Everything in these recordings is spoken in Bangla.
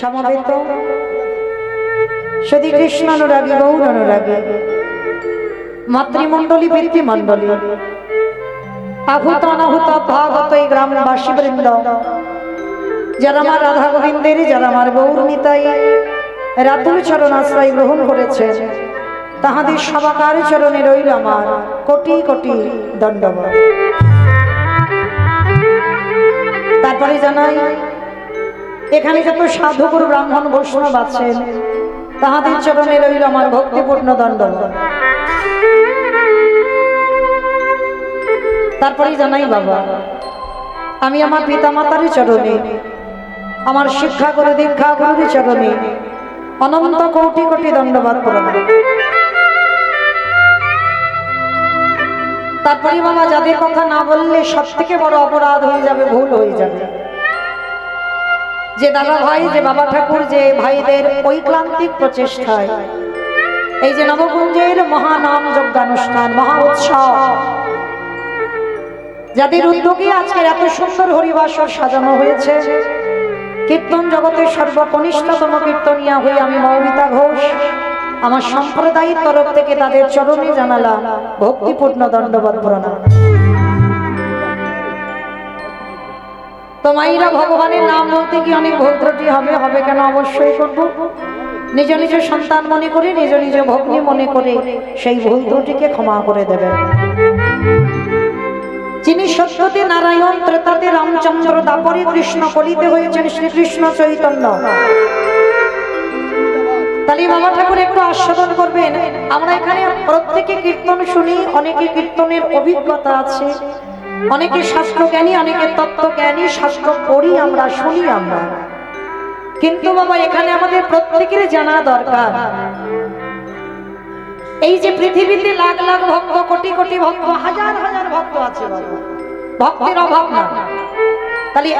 সমবেত। সদী কৃষ্ণ অনুরাগী গৌর অনুরাগী মাতৃমণ্ডলী, পিতৃমণ্ডলী আহুত অনাহুত ভাগত এই গ্রামবাসী বৃন্দ, যারা আমার রাধা গোবিন্দের, যারা আমার গৌর নিতাই রাতুল চরণ আশ্রয় গ্রহণ করেছে তাহাদের সবাকার চরণে রইল আমার কোটি কোটি দণ্ডবাদ তারপরে জানাই এখানে যত সাধুগুরু ব্রাহ্মণ, বৈষ্ণব আছেন, তাহাদের চরণে রইল আমার ভক্তিপূর্ণ দণ্ড। তারপরে জানাই, বাবা, আমি আমার পিতামাতার চরণে, আমার শিক্ষা করে দীক্ষা গুরুর চরণে অনন্ত কোটি কোটি দণ্ডবাদ প্রণাম তারপরে বাবা, যাদের কথা না বললে সব থেকে বড় অপরাধ হয়ে যাবে, ভুল হয়ে যাবে। যে দাদা ভাই, যে বাবা ঠাকুর, যে ভাইদের ঐক্লান্তিক প্রচেষ্টায়। এই যে নবকুঞ্জের মহানাম যজ্ঞানুষ্ঠান, মহা উৎসব। যাদের উদ্যোগে আজকের এত সুন্দর হরিবাসর সাজানো হয়েছে, কীর্তন জগতের সর্বকনিষ্ঠতম কীর্তনিয়া হয়ে আমি মৌমিতা ঘোষ, আমার সম্প্রদায়ের তরফ থেকে তাদের চরণে জানালাম ভক্তিপূর্ণ দণ্ডবাদ প্রণাম। তো মাইরা ভগবানের নাম বলতে কি অনেক ভুল ত্রুটি হবে? হবে কেন? অবশ্যই করব। নিজ নিজ সন্তান মনে করে, নিজ নিজ ভগ্নী মনে করে সেই ভুল ত্রুটিকে ক্ষমা করে দেবেন। যিনি সত্যতে নারায়ণ, ত্রেতাতে রামচন্দ্র, দাপরে কৃষ্ণ কলিতে হয়েছেন শ্রীকৃষ্ণ চৈতন্য। তাহলে বাবা ঠাকুর একটু আস্বাদন করবেন। আমরা এখানে প্রত্যেকে কীর্তন শুনি, অনেকে কীর্তনের অভিজ্ঞতা আছে। অনেকে শাস্ত্র জ্ঞানী অনেকে তত্ত্ব জ্ঞানী শাস্ত্র পড়ি আমরা, শুনি আমরা। কিন্তু বাবা, এখানে আমাদের প্রত্যেকের জানা দরকার। এই যে পৃথিবীতে লাখ লাখ ভক্ত, কোটি কোটি ভক্ত, হাজার হাজার ভক্ত আছে। ভক্তের অভাব না। তাহলে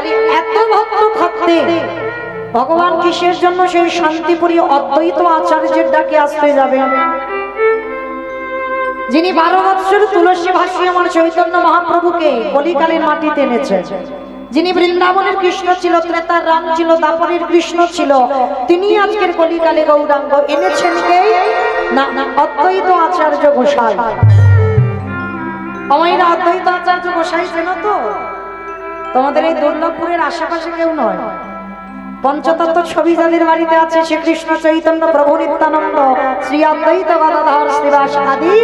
এত ভক্ত থাকতে ভগবান কিসের জন্য সেই শান্তিপুরী অদ্বৈত আচার্যের ডাকে আসতে যাবে? যিনি বারো বৎসর তুলসী ভাসী আমার চৈতন্য মহাপ্রভুকে কলিকালের মাটিতে এনেছে যিনি বৃন্দাবনের কৃষ্ণ ছিল, ত্রেতার রাম ছিল দাপরের কৃষ্ণ ছিল, তিনি আজকের কলিকালে গৌরাঙ্গ এনেছেন কে? না না, অদ্বৈত আচার্য গোসাই। আমার অদ্বৈত আচার্য গোসাই চেন তো? তোমাদের এই দুর্লভপুরের আশেপাশে কেউ নয়। পঞ্চতত্ত্ব ছবি যাদের বাড়িতে আছে শ্রীকৃষ্ণ চৈতন্য প্রভু নিত্যানন্দ, শ্রী অদ্বৈত গদাধর শ্রীবাস আদি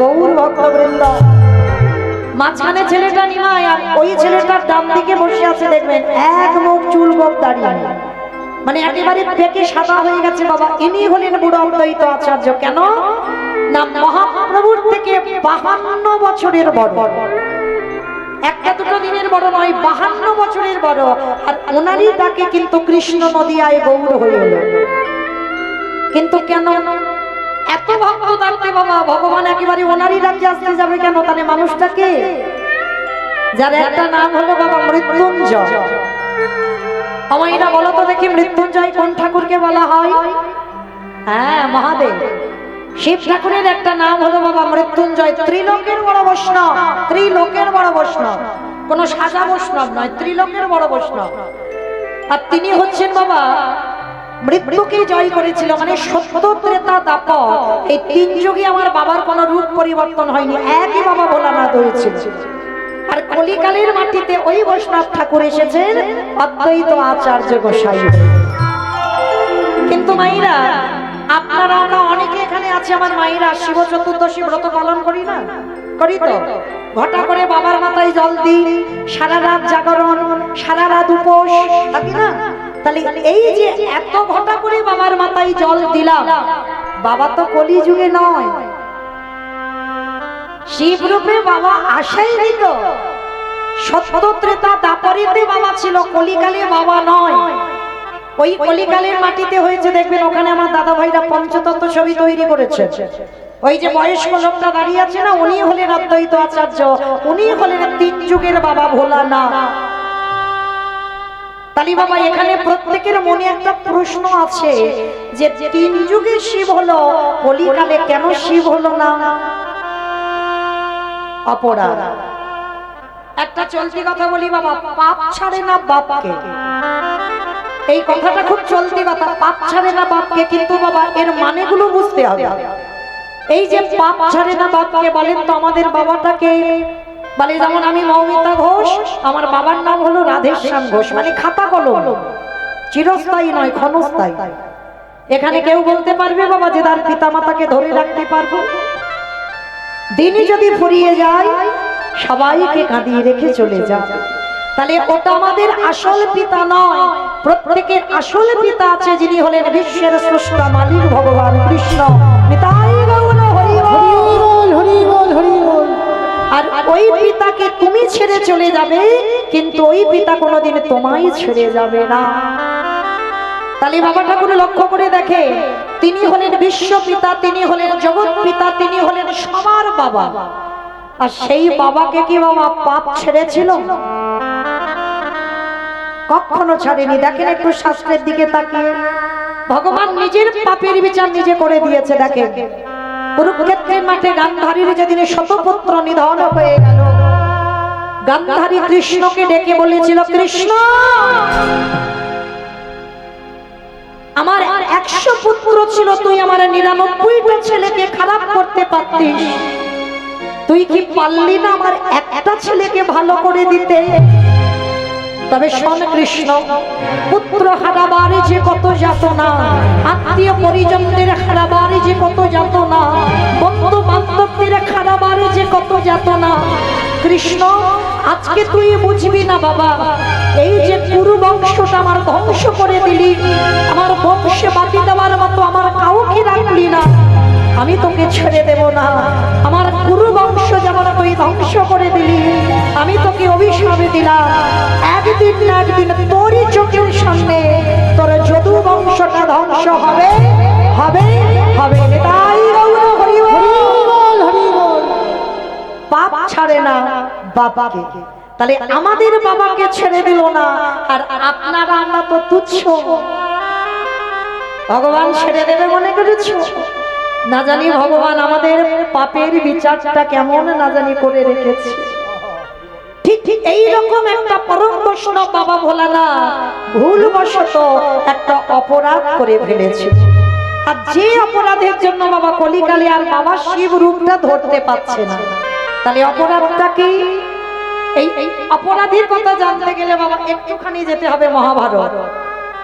গৌর ভক্তবৃন্দ। মাঝখানে ছেলেটা নিমায় আর ওই ছেলেটার ডান দিকে বসে আছে, দেখবেন এক মুখ চুল গোপ দাঁড়িয়ে। মানে একেবারে পেকে সাদা হয়ে গেছে, বাবা। ইনি হলেন বুড়ো অদ্বৈত আচার্য। কেন? না, মহাপ্রভুর থেকে বাহান্ন বছরের বড়। একটা দুটো দিনের বড় নয়, বাহান্ন বছরের বড়। আর ওনারই ডাকে কিন্তু কৃষ্ণ নদিয়ায় গৌর এলো কিন্তু কেন? এত ভক্ত থাকতে বাবা? ভগবান একেবারে ওনারই ডাকে আসতে যাবে কেন? তাহলে মানুষটাকে যার একটা নাম হলো বাবা মৃত্যুঞ্জয়। আমাইরা বলো তো দেখি মৃত্যুঞ্জয় কোন ঠাকুরকে বলা হয়? হ্যাঁ মহাদেব। শিব ঠাকুরের একটা নাম হলো বাবা মৃত্যুঞ্জয়। ত্রিলোকের বড় বৈষ্ণব। ত্রিলোকের বড় বৈষ্ণব। কোন সাজা বৈষ্ণব নয়, ত্রিলোকের বড় বৈষ্ণব। আর তিনি হচ্ছেন বাবা, মৃত্যুকে জয় করেছিল মানে সত্য ত্রেতা দাপ এই তিন যুগে আমার বাবার কোনো রূপ পরিবর্তন হয়নি, একই বাবা ভোলানাথ হয়েছিল। আর কলিকালের মাটিতে ওই বৈষ্ণব ঠাকুর এসেছেন অদ্বৈত আচার্য গোসাই। কিন্তু মাইরা আপনারা, আমরা অনেকে এখানে আছে, আমার মায়েরা শিব চতুর্দশী ব্রত পালন করি না? করি তো? ঘটা করে বাবার মাথায় জল দিই, সারা রাত জাগরণ, সারা রাত উপোস থাকি না? তাহলে এই যে এত ঘটা করে বাবার মাথায় জল দিলাম, বাবা তো কলি যুগে নয়। শিব রূপে বাবা আসাই দিত সত্য ত্রেতা দাপরিতে বাবা ছিল, কলিকালে বাবা নয়। ওই কলিকালের মাটিতে হয়েছে, দেখবেন ওখানে আমার দাদা ভাইরা পঞ্চতত্ত্ব ছবি তৈরি করেছে। ওই যে বয়স্ক লোকটা দাঁড়িয়ে আছে না উনি হলেন অদ্বৈত আচার্য উনি হলেন তিন যুগের বাবা ভোলা না তালি বাবা, এখানে প্রত্যেকের মনে একটা প্রশ্ন আছে যে, তিন যুগে শিব হলো, কলিকালে কেন শিব হলো না? অপরাধ। একটা চলতি কথা বলি বাবা, পাপ ছাড়ে না বাপকে। এই কথাটা খুব চলতি কথা। পাপ ছাড়ে না বাপকে, কিন্তু বাবা, এর মানেগুলো বুঝতে হবে। এই যে পাপ ছাড়ে না বাপকে, বলেন তো আমাদের বাবাটাকে। বলে, যেমন আমি মৌমিতা ঘোষ, আমার বাবার নাম হলো রাধেশ্যাম ঘোষ মানে খাতা কলম। চিরস্থায়ী নয়, ক্ষণস্থায়ী। এখানে কেউ বলতে পারবে, বাবা, যে তার পিতা মাতাকে ধরে রাখতে পারব। দিনই যদি ফুরিয়ে যায়, সবাইকে কাঁদিয়ে রেখে চলে যায়। তাহলে ওটা আমাদের আসল পিতা নয়। প্রত্যেকের আসল পিতা আছে যিনি হলেন বিশ্বের স্রষ্টা মালিক ভগবান কৃষ্ণ। বল। আর ওই পিতাকে তুমি ছেড়ে চলে যাবে কিন্তু ওই পিতা কোনোদিন তোমায় ছেড়ে যাবে না। তাহলে বাবা ঠাকুর লক্ষ্য করে দেখে তিনি হলেন বিশ্ব পিতা তিনি হলেন জগৎ পিতা তিনি হলেন সবার বাবা। আর সেই বাবাকে কি বাবা পাপ ছেড়েছিল? কখনো ছাড়েনি। দেখেন একটু শাস্ত্রের দিকে তাকিয়ে। ভগবান নিজের পাপের বিচার নিজে করে দিয়েছে, দেখেন। কুরুক্ষেত্রের মাঠে গান্ধারীর যেদিনে শতপুত্র নিধন হয়ে গেল, গান্ধারী কৃষ্ণকে ডেকে বলেছিল, কৃষ্ণ! আমার একশো পুত্র ছিল, তুই আমার নিরানব্বইটা ছেলেকে খারাপ করতে পারতিস। তুই কি পারলি না আমার একটা ছেলেকে ভালো করে দিতে? তবে শোন কৃষ্ণ, পুত্র হারাবার যে কত যাতনা, আত্মীয় পরিজনদের হারাবার যে কত যাতনা বন্ধু বান্ধবদের হারাবার যে কত যাতনা। কৃষ্ণ, আজকে তুই বুঝবি না বাবা, এই যে কুরু বংশটা আমার ধ্বংস করে দিলি, আমার বংশে বাতি দেওয়ার মতো আমার কাউকে রাখলি না। আমি তোকে ছেড়ে দেব না। আমার গুরু বংশ যেমন তুই ধ্বংস করে দিলি, আমি তোকে অভিশাপ দিলাম। একদিন না একদিন তোরই চোখের সামনে তোর যদু বংশটা ধ্বংস হবে হবে হবে। তাই পাপ ছাড়ে না বাবাকে। তাহলে আমাদের বাবাকে ছেড়ে দিল না, আর আপনারা আমরা তো তুচ্ছ। ভগবান ছেড়ে দেবে মনে করেছ? না জানি ভগবান আমাদের পাপের বিচারটা কেমন না জানি করে রেখেছে। ঠিক ঠিক এইরকম একটা পরম বৈষ্ণব বাবা ভোলানা ভুল একটা অপরাধ করে ফেলেছে। আর যে অপরাধের জন্য বাবা কলিকালে আর বাবা শিব রূপটা ধরতে পারছে না। তাহলে অপরাধটা কি এই এই অপরাধীর কথা জানতে গেলে বাবা একটুখানি যেতে হবে মহাভারত।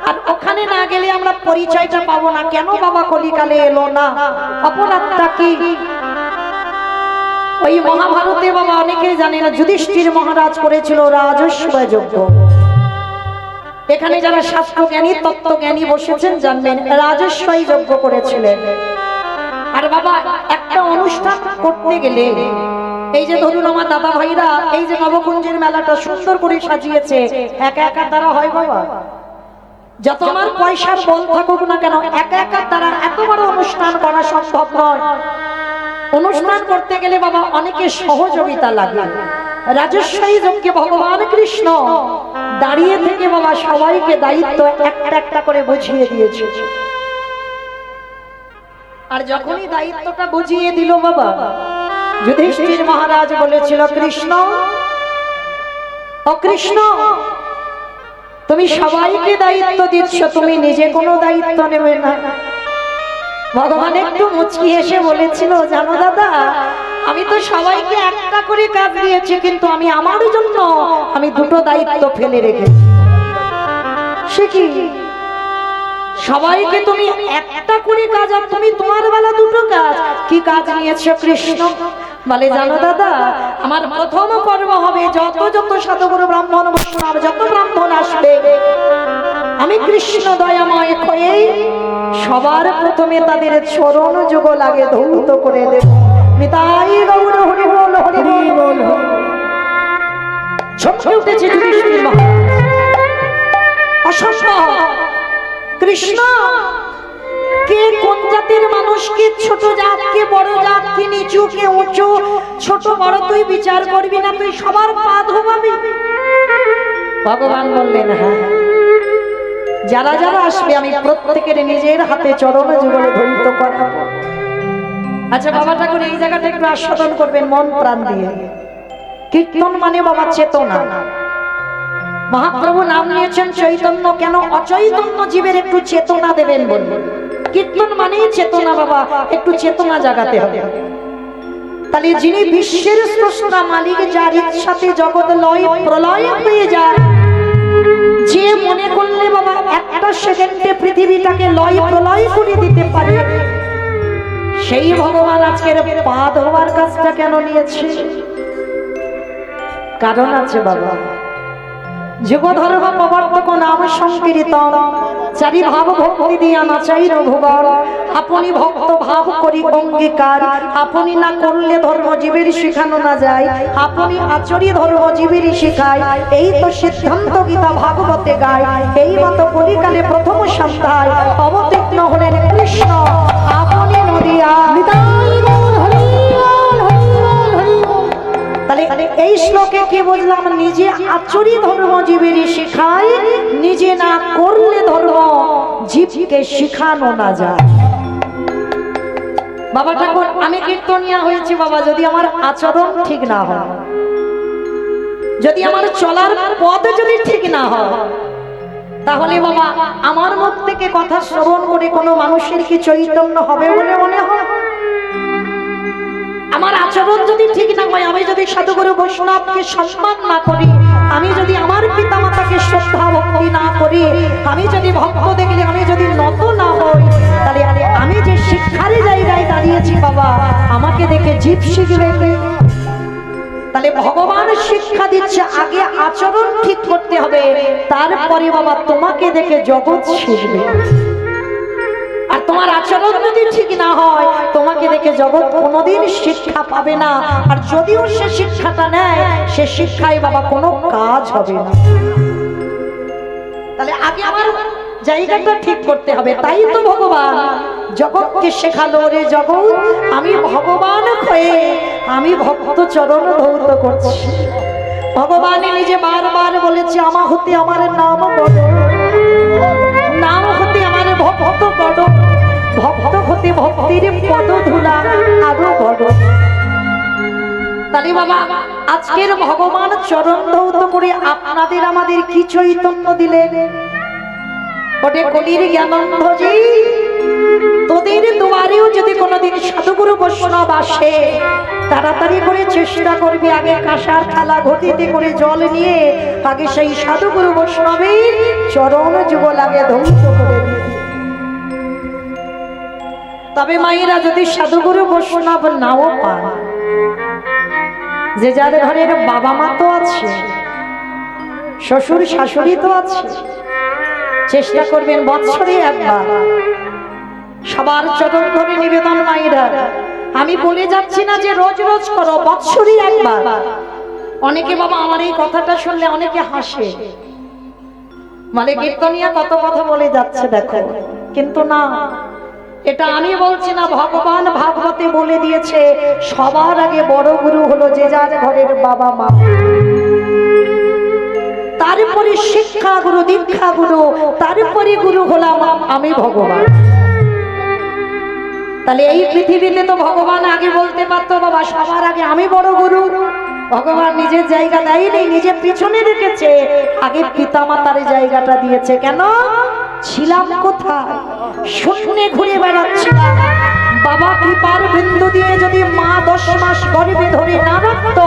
আর ওখানে না গেলে আমরা পরিচয়টা পাবো না। কেন বাবা কলিকালে এলো না? অপরাধটা কি? ওই মহাভারতে বাবা অনেকেই জানে না, যুধিষ্ঠির মহারাজ করেছিল রাজস্ব যজ্ঞ এখানে যারা শাস্ত্র জ্ঞানী তত্ত্ব জ্ঞানী বসেছেন জানবেন, রাজস্বই যজ্ঞ করেছিলেন। আর বাবা, একটা অনুষ্ঠান করতে গেলে, এই যে ধরুন আমার দাদা ভাইরা, এই যে নবকুঞ্জের মেলাটা সুন্দর করে সাজিয়েছে, একা একা দ্বারা হয় বাবা? যত আমার পয়সার বল থাকুক না কেন, একা একা দ্বারা এত বড় অনুষ্ঠান করা সম্ভব নয়। অনুষ্ঠান করতে গেলে বাবা অনেকের সহযোগিতা লাগে। রাজস্বাহী যজ্ঞে ভগবান কৃষ্ণ। দাঁড়িয়ে থেকে বাবা সবাইকে দায়িত্ব একটা একটা করে বুঝিয়ে দিয়েছে। আর যখনই দায়িত্বটা বুঝিয়ে দিল বাবা, যুধিষ্ঠির মহারাজ বলেছিল, কৃষ্ণ, ও কৃষ্ণ তুমি সবাইকে দায়িত্ব দিচ্ছ, তুমি নিজে কোনো দায়িত্ব নেবে না। ভগবান একটু মুচকি এসে বলেছিল, জানো দাদা, আমি তো সবাইকে একটা করে কাজ দিয়েছি, কিন্তু আমি আমার জন্য আমি দুটো দায়িত্ব ফেলে রেখেছি। সে কি? সবাইকে তুমি একটা করে কাজ, আর তুমি তোমার বেলা দুটো কাজ। কি কাজ নিয়েছো কৃষ্ণ? বলে জানো দাদা আমার প্রথম পর্ব হবে যত যত সাধুগুরু ব্রাহ্মণ বৈষ্ণব যত ব্রাহ্মণ আসবে। আমি কৃষ্ণ দয়াময় হয়ে সবার প্রথমে তাদের চরণ যুগ লাগে ধৌত করে দেব। নিতাই গৌর হরি বল হরি বল। চমকে উঠেছে যুধিষ্ঠির অসম্ভব। কৃষ্ণ কে কোন জাতির মানুষ, কে ছোট জাত, কে বড় জাত, কে নিচু, কে উঁচু? ছোট বড় তুই বিচার করবি না, তুই সবার পা ধোবাবি। ভগবান বললেন হ্যাঁ যারা যারা আসবে, আমি প্রত্যেকের নিজের হাতে চরণ যুগলে ধরিত করাবো। আচ্ছা বাবা ঠাকুর, এই জায়গাটা একটু আস্বাদন করবেন, মন প্রাণ দিয়ে। কীর্তন মানে বাবা চেতনা। মহাপ্রভু নাম নিয়েছেন চৈতন্য, কেন অচৈতন্য জীবের একটু চেতনা দেবেন বললেন কীর্তন মানেই চেতনা বাবা, একটু চেতনা জাগাতে হবে। তাহলে যিনি বিশ্বের স্রষ্টা, মালিক যার ইচ্ছাতে জগৎ লয়, প্রলয় হয়ে যায়, যে মনে করলে বাবা একটা সেকেন্ডে পৃথিবীটাকে লয়, প্রলয় করে দিতে পারে, সেই ভগবান আজকের পা ধোয়ার কাজটা কেন নিয়েছে? কারণ আছে বাবা যুগ ধর্ম প্রবর্তক নাম সংকীর্তন। চারি ভাব ভক্তি দিয়া নাচাই ভুবন আপনি ভক্ত ভাব করি অঙ্গীকার। আপনি না করলে ধর্ম জীবের শিখানো না যায়। আপনি আচরি ধর্ম জীবের শিখায়। এই তো সিদ্ধান্ত গীতা ভাগবতে গায়। এই মতো কলিকালে প্রথম সন্ধ্যায় অবতীর্ণ হলেন কৃষ্ণ। আপনি নদিয়া। তাহলে এই শ্লোকে কি বুঝলাম? নিজে আচরি ধর্ম জীবেরই নিজে না করলে ধর্ম জীবকে শিখানো না যায়। বাবা ঠাকুর, আমি কীর্তনিয়া হয়েছি বাবা, যদি আমার আচরণ ঠিক না হয়, যদি আমার চলার পথ যদি ঠিক না হয়, তাহলে বাবা, আমার মুখ থেকে কথা শ্রবণ করে কোনো মানুষের কি চৈতন্য হবে বলে মনে হয়? আমার আচরণ যদি ঠিক না হয়, আমি যদি সাধুগুরু বৈষ্ণবকে সম্মান না করি, আমি যদি আমার পিতা মাতাকে শ্রদ্ধা ভক্তি না করি, আমি যদি ভক্ত দেখলে আমি যদি নত না হই, তাহলে আরে আমি যে শিক্ষার জায়গায় দাঁড়িয়েছি বাবা, আমাকে দেখে জীব শিখবে? তাহলে ভগবান শিক্ষা দিচ্ছে, আগে আচরণ ঠিক করতে হবে, তারপরে বাবা তোমাকে দেখে জগৎ শিখবে তোমার আচরণ যদি ঠিক না হয়, তোমাকে দেখে জগৎ কোনোদিন শিক্ষা পাবে না। আর যদিও সে শিক্ষাটা নেয়, সে শিক্ষায় বাবা কোনো কাজ হবে না। তাহলে আগে আমার জায়গাটা ঠিক করতে হবে, তাই তো ভগবান। জগৎকে শেখালো রে জগৎ, আমি ভগবান হয়ে আমি ভক্ত চরণ ধৌত করছি। ভগবান নিজে বারবার বলেছে, আমা হতে আমার নাম বড়, নাম হতে আমার ভক্ত বড়। ভক্ত ভক্তির পদ ধুলা আরও বড় আজকের ভগবান চরণ ধৌত করে আপনাদের আমাদের কি চৈতন্য দিলেন দুয়ারেও যদি কোনোদিন সাধুগুরু আসে, তাড়াতাড়ি করে চেষ্টা করবি আগে করে জল নিয়ে, আগে সেই সাধুগুরু বৈষ্ণবের চরণ যুগল আগে ধ্বংস করে। তবে মায়েরা যদি সাধুগুরু বৈষ্ণব নাও পান, যে যার ঘরের বাবা মা তো আছে, শ্বশুর শাশুড়ি তো আছে, চেষ্টা করবেন বৎসরে একবার। সবার চরণ ধরে নিবেদন মায়েরা, আমি বলে যাচ্ছি না যে রোজ রোজ করো, বৎসরে একবার। অনেকে বাবা আমার এই কথাটা শুনলে অনেকে হাসে। মানে কীর্তনিয়া কত কথা বলে যাচ্ছে দেখো, কিন্তু না এটা আমি বলছি না, ভগবান ভাগবতে বলে দিয়েছে, সবার আগে বড় গুরু হলো যে যার ঘরের বাবা মা। তারপরে শিক্ষা গুরু, দীক্ষা গুরু, তারপরে গুরু হলাম আমি ভগবান। তাহলে এই পৃথিবীতে তো ভগবান আগে বলতে পারতো, বাবা, সবার আগে আমি বড় গুরু। ভগবান নিজের জায়গা দেয়নি, নিজে পিছনে রেখেছে। আগে পিতা মাতার জায়গাটা দিয়েছে। কেন? ছিলাম কোথায়? শূন্যে ঘুরে বেড়াচ্ছিলাম। বাবা কৃপার বিন্দু দিয়ে যদি মা দশ মাস গর্ভে ধরে না রাখতো,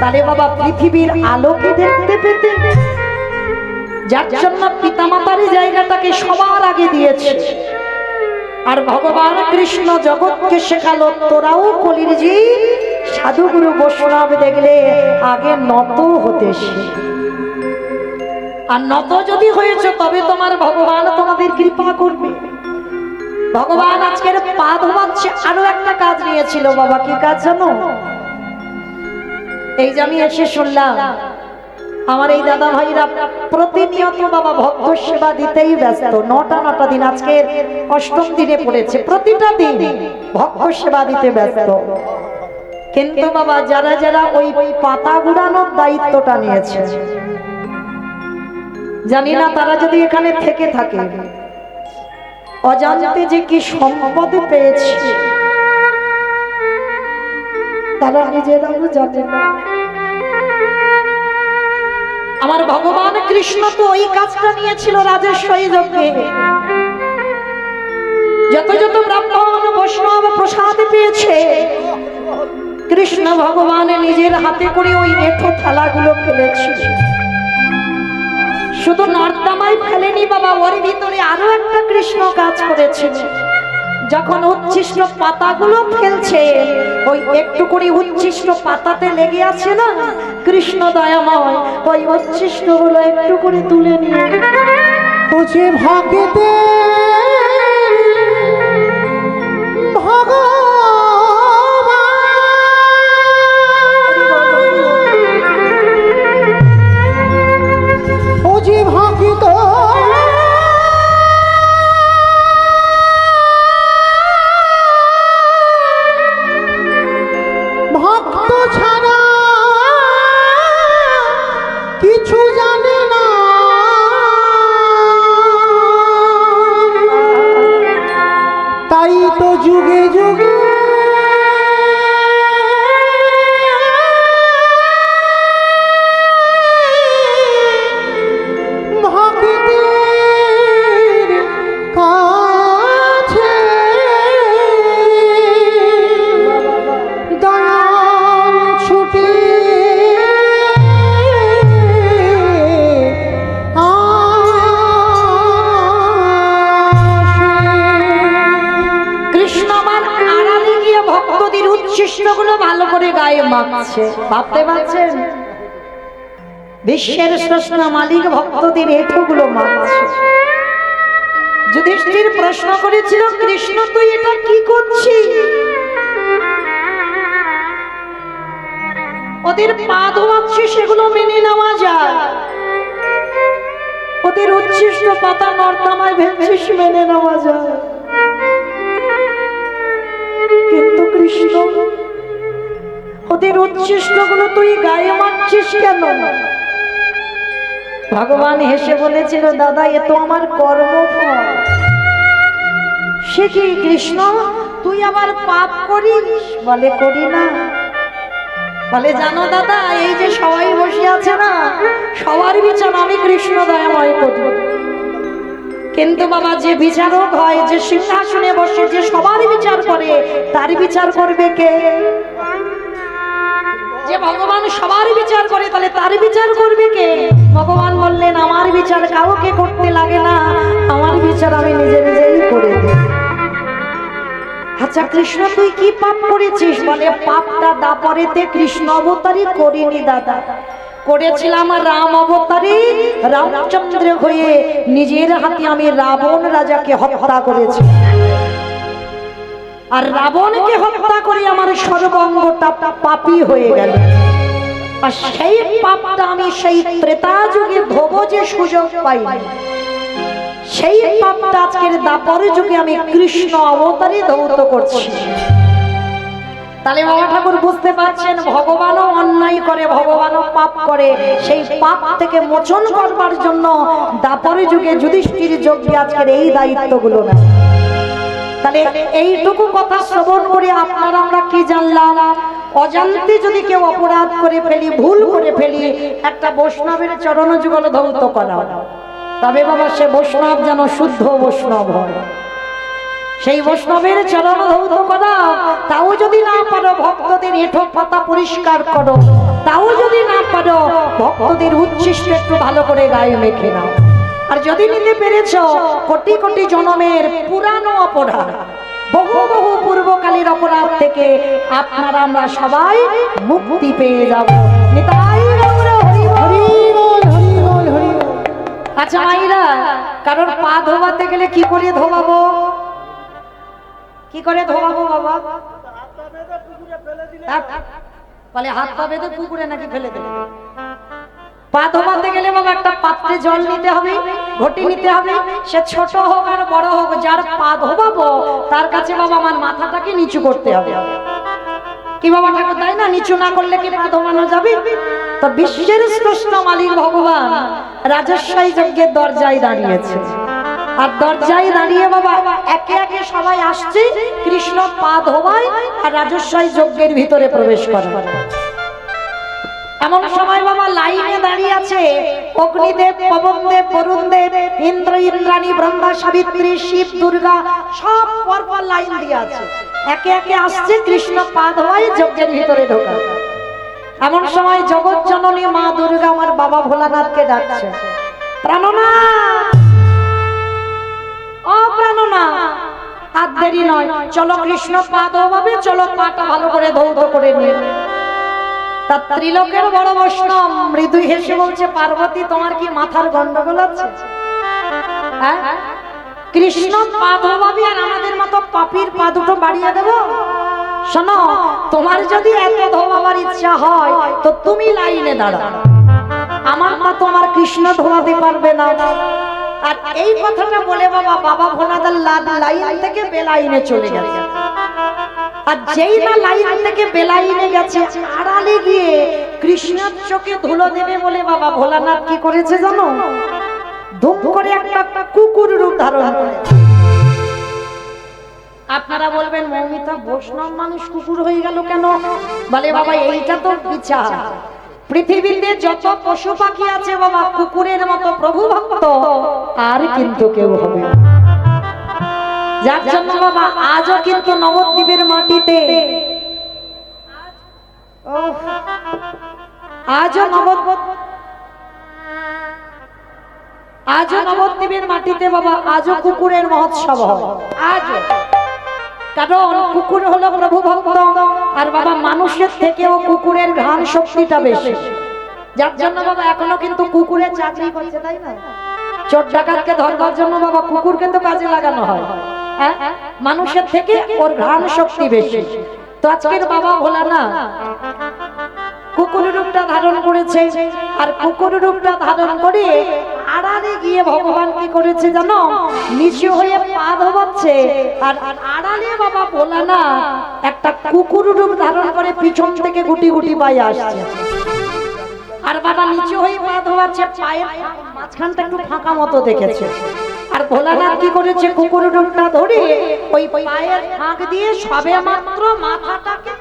তাহলে বাবা পৃথিবীর আলোকে দেখতে পেতে যার জন্য পিতামাতার জায়গাটাকে সবার আগে দিয়েছে। আর ভগবান কৃষ্ণ জগৎকে শেখালো, তোরাও কলির জি সাধুগুরু বৈষ্ণব দেখলে আগে নত হতে আর নত যদি হয়েছে, তবে তোমার ভগবান তোমাদের কৃপা করবে। ভগবান আজকের পা ধোয়াচ্ছে আরও একটা কাজ নিয়েছিল। বাবা, কি কাজ জানো? এই যে আমি এসে শুনলাম, আমার এই দাদা ভাইরা প্রতিনিয়ত বাবা ভক্ত সেবা দিতেই ব্যস্ত। নটা নটা দিন আজকের অষ্টম দিনে পড়েছে। প্রতিটা দিন ভক্ত সেবা দিতে ব্যস্ত। কিন্তু বাবা, যারা যারা ওই পাতা গুড়ানোর দায়িত্বটা নিয়েছে, জানি না তারা যদি এখানে থেকে থাকে, অজান্তে যে কি সম্পদ পেয়েছে, তারা নিজেরাও জানে না। আমার ভগবান কৃষ্ণ তো ওই কাজটা নিয়েছিল রাজেশ্বরী যজ্ঞে। যত যত ব্রাহ্মণ, বৈষ্ণব প্রসাদ পেয়েছে কৃষ্ণ ভগবান নিজের হাতে করে ওই এঠো থালাগুলো ফেলেছিল শুধু নর্দামায় ফেলেনি বাবা, ওর ভিতরে আরও একটা কৃষ্ণ কাজ করেছে। যখন উচ্ছিষ্ট পাতাগুলো ফেলছে, ওই একটু করে উচ্ছিষ্ট পাতাতে লেগে আছে না, কৃষ্ণ দয়াময়, ওই উচ্ছিষ্টগুলো একটু করে তুলে নিয়ে। ভাগতে করে গায়ে মাখছে। ভাবতে পারছেন? বিশ্বের স্রষ্টা মালিক ভক্তদের এঠোগুলো মাখছে। যুধিষ্ঠির প্রশ্ন করেছিল, কৃষ্ণ, তুই এটা কি করছিস? ওদের পা ধোয়াচ্ছি, সেগুলো মেনে নেওয়া যায়। ওদের উচ্ছিষ্ট পাতা নর্দমায় ভেবছিস মেনে নেওয়া যায়। কিন্তু কৃষ্ণ ওদের উচ্ছিষ্টগুলো তুই গায়ে মারছিস কেন? ভগবান হেসে বলেছিল, দাদা, এ তো আমার কর্মফল। সে কি কৃষ্ণ? তুই আবার পাপ করিস? বলে, করি না। বলে, জানো দাদা, এই যে সবাই বসে আছে না, সবার বিচার আমি কৃষ্ণ দয়াময় করি। কিন্তু বাবা, যে বিচারক হয়, যে সিংহাসনে বসে, যে সবার বিচার করে, তার বিচার করবে কে? যে ভগবান সবার বিচার করে, তাহলে তার বিচার করবে কে? ভগবান বললেন, আমার বিচার কাউকে করতে লাগে না, আমার বিচার আমি নিজে নিজেই করে আচ্ছা কৃষ্ণ, তুই কি পাপ করেছিস? বলে, পাপটা দাপরেতে কৃষ্ণ অবতারই করিনি দাদা। করেছিলাম রাম অবতারে রামচন্দ্র হয়ে নিজের হাতে আমি রাবণ রাজাকে হত্যা করেছি। আর রাবণকে হত্যা করে আমার সর্বঙ্গটা পাপি হয়ে গেল। আর সেই পাপটা আমি সেই ত্রেতা যুগে ধোব যে সুযোগ পাই সেই পাপটা আজকের দাপর যুগে আমি কৃষ্ণ অবতারে ধৌত করছি। তাহলে বাবা ঠাকুর বুঝতে পারছেন, ভগবানও অন্যায় করে, ভগবানও পাপ করে। সেই পাপ থেকে মোচন করবার জন্য দাপরে যুগে যুধিষ্ঠির যজ্ঞে আজকের এই দায়িত্বগুলো না তাহলে এইটুকু কথা শ্রবণ করে আপনারা আমরা কি জানলাম? অজান্তে যদি কেউ অপরাধ করে ফেলি, ভুল করে ফেলি, একটা বৈষ্ণবের চরণ যুগল ধৌত করা তবে বাবা, সে বৈষ্ণব যেন শুদ্ধ বৈষ্ণব হয়। সেই বৈষ্ণবের চরণ ধৌত করা, তাও যদি না পারো ভক্তদের এঠো পাতা পরিষ্কার করো, তাও যদি না পারো ভক্তদের উচ্ছিষ্ট একটু ভালো করে গায়ে মেখে নাও। আর যদি নিতে পেরেছ কোটি কোটি জনমের পুরানো অপরাধ বহু বহু পূর্বকালের অপরাধ থেকে আপনারা আমরা সবাই মুক্তি পেয়ে যাব। নিতাই আচ্ছা মাইরা কারোর পা ধোবাতে গেলে কি করে ধোবাবো কি করে ধোবাবো বাবা? বলে হাত পা বেঁধে পুকুরে নাকি ফেলে দেবে পা ধোবাতে গেলে বাবা একটা পাত্রে জল নিতে হবে, ঘটি নিতে হবে। সে ছোট হোক আর বড় হোক, যার পা ধোবাবো তার কাছে বাবা আমার মাথাটাকে নিচু করতে হবে। কি বাবা ঠাকুর, তাই না? নিচু না করলে কি পা ধোবানো যাবে? তো বিশ্বের মালিক ভগবান রাজস্বাই যজ্ঞের দরজায় দাঁড়িয়েছে। আর দরজায় দাঁড়িয়ে বাবা একে একে সবাই আসছে, কৃষ্ণ পা ধোবায় আর রাজস্বাই যজ্ঞের ভিতরে প্রবেশ করে। এমন সময় বাবা লাইনে দাঁড়িয়ে আছে। অগ্নিদেব পবনদেব বরুণদেব ইন্দ্র ইন্দ্রাণী ব্রহ্মা সাবিত্রী শিব দুর্গা সব পরপর লাইন দিয়ে আছে। একে একে আসছে কৃষ্ণ পা ধোয়াই যজ্ঞের ভিতরে ঢোকা। এমন সময় জগৎ জননী মা দুর্গা আমার বাবা ভোলানাথকে ডাকছে। প্রাণনাথ! ও প্রাণনাথ! আর দেরি নয় চলো কৃষ্ণ পা ধোয়াবে চলো পাটা ভালো করে ধৌত করে নিয়ে। তার ত্রিলোকের বড় বৈষ্ণব, মৃদু হেসে বলছে, পার্বতী, তোমার কি মাথার গন্ডগোল আছে? হ্যাঁ? কৃষ্ণ পা আর আমাদের মতো পাপির পা দুটো বাড়িয়ে দেব? শোনো, তোমার যদি এত ধোবাবার ইচ্ছা হয়, তো তুমি লাইনে দাঁড়াও। আমার পা তোমার কৃষ্ণ ধোয়াতে পারবে না। আর এই কথাটা বলে বাবা বাবা ভোলাদার লাইন থেকে বেলাইনে চলে গেছে। আর যেই না লাইন থেকে গেছে, আড়ালে গিয়ে কৃষ্ণের চোখে ধুলো দেবে বলে বাবা ভোলানাথ কি করেছে জানো? ধূপ করে একটা কুকুর রূপ ধারণ করে। আপনারা বলবেন, মৌমিতা বৈষ্ণব মানুষ কুকুর হয়ে গেল কেন? বলে বাবা, এইটা তো বিচার। পৃথিবীতে যত পশু পাখি আছে বাবা, কুকুরের মতো প্রভু ভক্ত আর কিন্তু কেউ হবে না। যার জন্য বাবা আজও কিন্তু নবদ্বীপের মাটিতে। আজও নবদ্বীপ আজও নবদ্বীপের মাটিতে বাবা, আজও কুকুরের মহোৎসব কারণ কুকুর হলো প্রভু ভক্ত, আর বাবা মানুষের থেকেও কুকুরের ঘ্রাণ শক্তিটা বেশি। যার জন্য বাবা এখনও কিন্তু কুকুরের চাকরি করছে, তাই না? চোর ডাকাতকে ধরবার জন্য বাবা কুকুরকে তো কাজে লাগানো হ্যাঁ? মানুষের থেকে ওর ঘ্রাণ শক্তি বেশি। তো আজকের বাবা ভোলা না কুকুর রূপটা ধারণ করেছে। আর কুকুর রূপটা ধারণ করে গিয়ে ভগবান কি করেছে জানো? নিচু হয়ে পা ধোবাচ্ছে। আর আড়ালে বাবা না একটা কুকুর রূপ ধারণ করে পিছন থেকে গুটি গুটি পায়ে আসছে। আর বাবা নিচু হয়ে পা ধোয়াচ্ছে, পায়ের মাঝখানটা একটু ফাঁকা মতো দেখেছে। আর ভোলানাথ কি করেছে? কুকুর রূপটা ধরে ওই পায়ের ফাঁক দিয়ে সবে মাত্র মাথাটাকে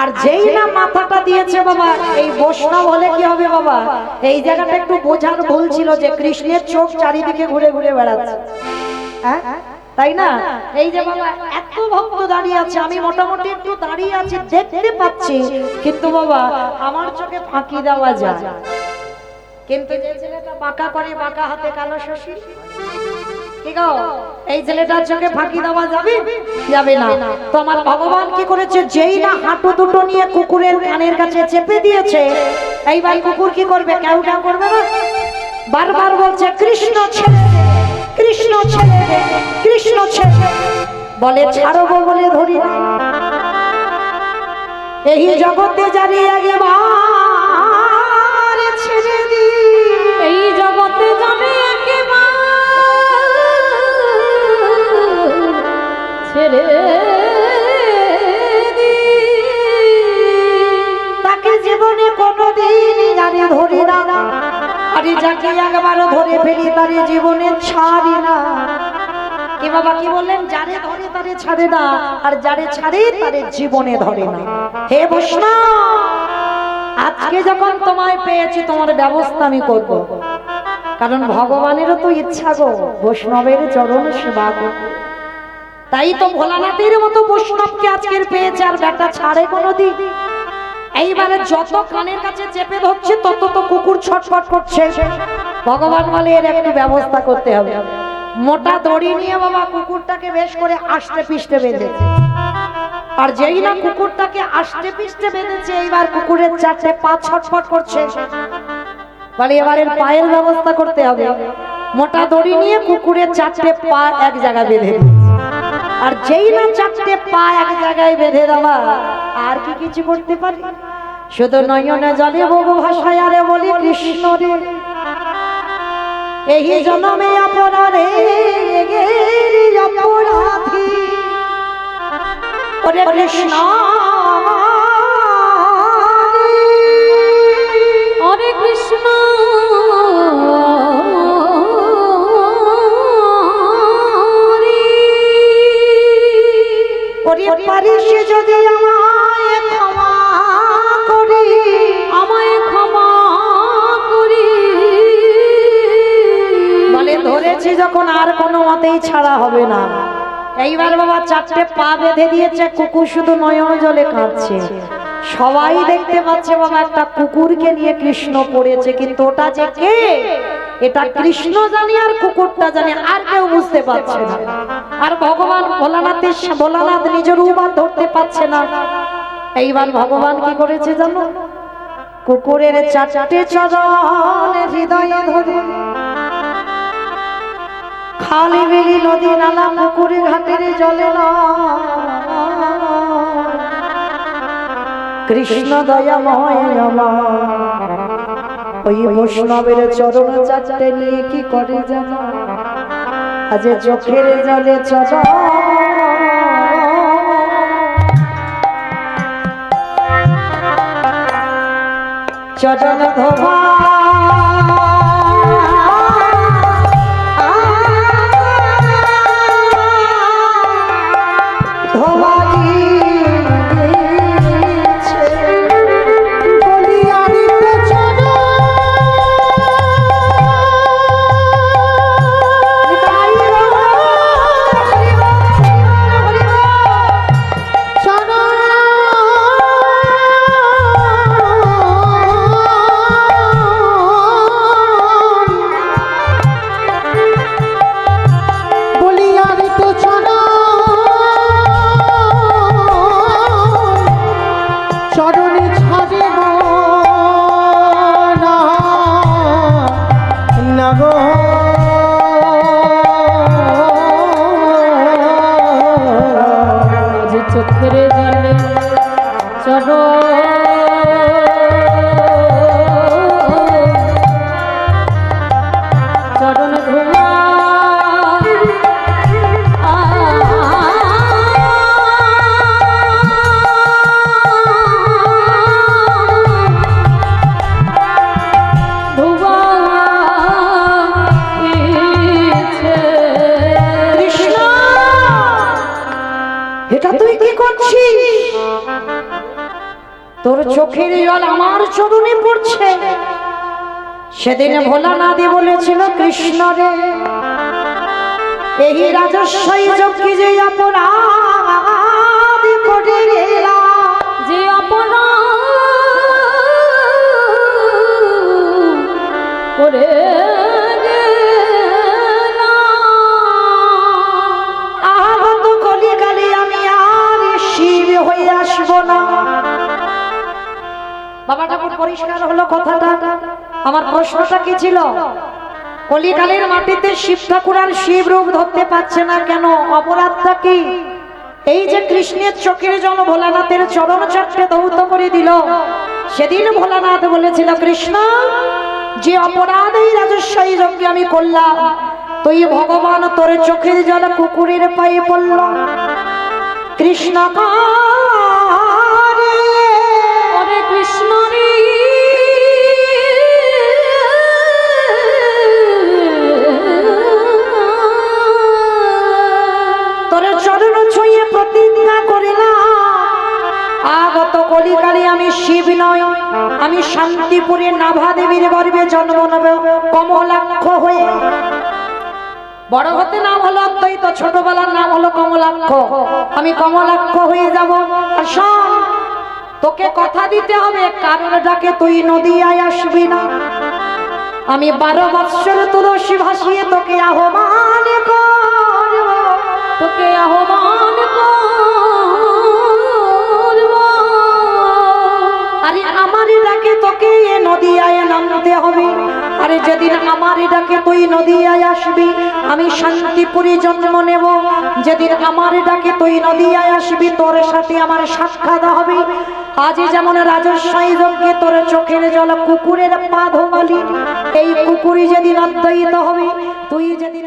আর যেই না মাথাটা দিয়েছে বাবা, এই বৈষ্ণব হলে কি হবে বাবা? এই জায়গাটা একটু বোঝার ভুল ছিল যে কৃষ্ণের চোখ চারিদিকে ঘুরে ঘুরে বেড়াচ্ছে। হ্যাঁ? তাই না? এই যে বাবা, এত ভক্ত দাঁড়িয়ে আছে, আমি মোটামুটি একটু দাঁড়িয়ে আছি, দেখতে পাচ্ছি। কিন্তু বাবা, আমার চোখে ফাঁকি দেওয়া যায়। কিন্তু যে ছেলেটা বাঁকা করে বাঁকা হাতে কালো শশী কি গো এই ছেলেটার চোখে ফাঁকি দেওয়া যাবে? যাবে না। ভগবান কি করেছে? যেই না হাঁটু দুটো নিয়ে কুকুরের কানের কাছে চেপে দিয়েছে এইবার কুকুর কি করবে? কেউ কেউ করবে না? বারবার বলছে কৃষ্ণ দে, কৃষ্ণ দে, কৃষ্ণ দে। বলে ছাড়বো বলে ধরি। এই জগতে জারি আগে ছেড়ে তাকে জীবনে কোনোদিন জানি ধরি না। আরে যাকে একবার ধরে ফেলি, তারে জীবনে ছাড়ি না। কি বাবা, কি বললেন? যারে ধরে, তারে ছাড়ে না। আর যারে ছাড়ে, তারে জীবনে ধরে না। হে বৈষ্ণব, আজকে যখন তোমায় পেয়েছি, তোমার ব্যবস্থা আমি করব। কারণ ভগবানেরও তো ইচ্ছা গো, বৈষ্ণবের চরণ সেবা তাই তো ভোলানাথের মতো বৈষ্ণবকে আজকের পেয়েছে আর বেটা ছাড়ে কোনোদিন। এইবারে যত কানের কাছে চেপে ধরছে, তত তো কুকুর ছটফট করছে। ভগবান বলে এর একটু ব্যবস্থা করতে হবে। মোটা দড়ি নিয়ে বাবা কুকুরটাকে বেশ করে আষ্টে পিষ্টে বেঁধেছে। আর যেই না কুকুরটাকে আষ্টে পিষ্টে বেঁধেছে, এইবার কুকুরের চারটে পা ছটফট করছে। বলে এবারের পায়ের ব্যবস্থা করতে হবে। মোটা দড়ি নিয়ে কুকুরের চারটে পা এক জায়গায় বেঁধে। আর যেই না চারটে পা এক জায়গায় বেঁধে দেওয়া, আর কি কিছু করতে পারি? শুধু নয়নে জলে বহু ভাষায়, আরে বলি কৃষ্ণ রে। এই জন্মে গেলি অপরাধী। কৃষ্ণ। পারিস যদি আমায় ক্ষমা করি আমায় ক্ষমা করি বলে মানে ধরেছি যখন আর কোনো মতেই ছাড়া হবে না। এইবার বাবা চারটে পা বেঁধে দিয়েছে কুকুর শুধু নয়ন জলে কাঁদছে। সবাই দেখতে পাচ্ছে বাবা একটা কুকুরকে নিয়ে কৃষ্ণ পড়েছে কিন্তু ওটা যে কে? এটা কৃষ্ণ জানি আর কুকুরটা জানি, আর কেউ বুঝতে পারছে না। আর ভগবান ভোলানাথের ভোলানাথ নিজের উপান ধরতে পারছে না। এইবার ভগবান কি করেছে জানো? কুকুরের চারটে চরণ হৃদয়ে ধরে। খালি বেলি নদী নালা পুকুরে ঘাটের জলে কৃষ্ণ দয়াময় আমার ওই বৈষ্ণবের চরণ চারটে নিয়ে কি করে জানো আজ চোখের জলে চরণ চরণ ধোবা সেদিন ভোলানাদি বলেছিল কৃষ্ণ রে এই রাজস্বই যোগ্য যে অপরাধ করে গেলাম। যে অপরাধ করে গেলাম। আগত আমি আর শিব আসব না। বাবা ঠাকুর পরিষ্কার হলো কথাটা। আমার প্রশ্নটা কি ছিল? কলিকালের মাটিতে শিব ঠাকুর আর শিব রূপ ধরতে পারছে না কেন? অপরাধটা কি? এই যে কৃষ্ণের চোখের জল ভোলানাথের চরণ চক্রে দৌত করে দিল, সেদিন ভোলানাথ বলেছিল, কৃষ্ণ, যে অপরাধ এই রাজস্বই যজ্ঞে আমি করলাম, তুই ভগবান তোর চোখের জল কুকুরের পায়ে পড়ল। কৃষ্ণ শিব নয়। আমি শান্তিপুরে নাভা দেবীর গর্ভে জন্ম নেব, কমলাক্ষ হয়ে। বড় হতে নাম হলো অদ্বৈত, ছোটবেলার নাম হলো কমলাক্ষ। আমি কমলাক্ষ হয়ে যাব। আর শোন, তোকে কথা দিতে হবে, কারণটাকে তুই নদীয়ায় আসবি না। আমি বারো বৎসর তুলসী ভাসিয়ে তোকে আহ্বান করব। তোকে আহ্বান করব। ডাকে তোকে এ নদিয়ায় নামতে হবে। আরে যেদিন আমার ডাকে তুই নদিয়ায় আসবি, আমি শান্তিপুরে জন্ম নেব। যেদিন আমার ডাকে তুই নদিয়ায় আসবি, তোর সাথে আমার সাক্ষাৎ হবে। আজ যেমন রাজস্বই যজ্ঞে তোর চোখের জল কুকুরের পা ধোয়ালি, এই কুকুরি যেদিন অদ্বৈত হবে, তুই যেদিন